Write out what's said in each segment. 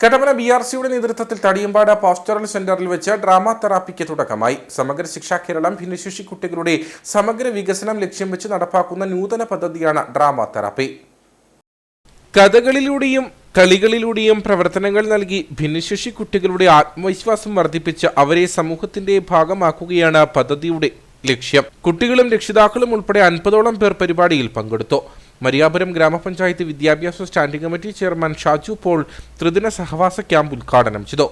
Kattappana B R സിയുടെ നേതൃത്വത്തിൽ Thadiyampad postural സെന്ററിൽ വെച്ച് ഡ്രാമ തെറാപ്പിക്ക് തുടക്കമായി. സമഗ്ര ശിക്ഷാ കേരളം ഭിന്നശേഷി കുട്ടികളുടെ സമഗ്ര വികസനം ലക്ഷ്യം വെച്ച് നടപ്പാക്കുന്ന നൂതന പദ്ധതിയാണ് ഡ്രാമ തെറാപ്പി. കഥകളിലൂടെയും കളികളിലൂടെയും പ്രവർത്തനങ്ങൾ നൽകി ഭിന്നശേഷി കുട്ടികളുടെ ആത്മവിശ്വാസം വർദ്ധിപ്പിച്ച് അവരെ സമൂഹത്തിന്റെ ഭാഗമാക്കുകയാണ് പദ്ധതിയുടെ ലക്ഷ്യം. കുട്ടികളും രക്ഷിതാക്കളും ഉൾപ്പെടെ അൻപതോളം പേർ പരിപാടിയിൽ പങ്കെടുത്തു. മരിയാപുരം ഗ്രാമപഞ്ചായത്ത് വിദ്യാഭ്യാസ standing committee chairman Shaju Paul ത്രിദിന സഹവാസ ക്യാമ്പ് ഉദ്ഘാടനം ചെയ്തു.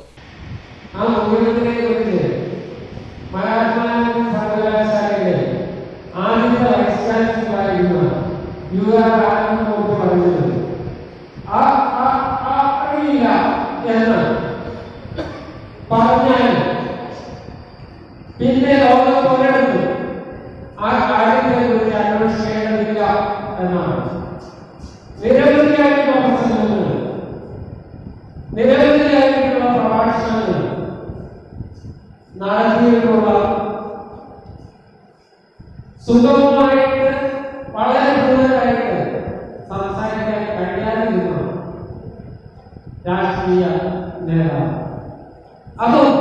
പിന്നെ ലോകത്തൊരിടത്തും ആ കാര്യത്തെ കുറിച്ച് അന്വേഷിക്കേണ്ടതില്ല. എന്നാണ് നിരവധിയായിട്ടുള്ള പ്രസംഗങ്ങൾ നിരവധിയായിട്ടുള്ള പ്രഭാഷണങ്ങൾ. നടത്തിയിട്ടുള്ള സുഗമമായിട്ട് വളരെ കൂടുതലായിട്ട് സംസാരിക്കാൻ കഴിയാതിരുന്ന രാഷ്ട്രീയ നേതാവ്. അതും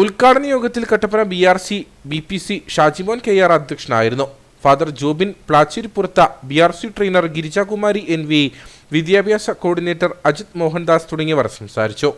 ഉദ്ഘാടന യോഗത്തിൽ Kattappana B R C B P C Shajimon K R അധ്യക്ഷനായിരുന്നു. Father Jobin Plachirippurathu B R C trainer Girijakumari N V വിദ്യാഭ്യാസ കോർഡിനേറ്റർ അജിത് മോഹൻദാസ് തുടങ്ങിയവർ സംസാരിച്ചു.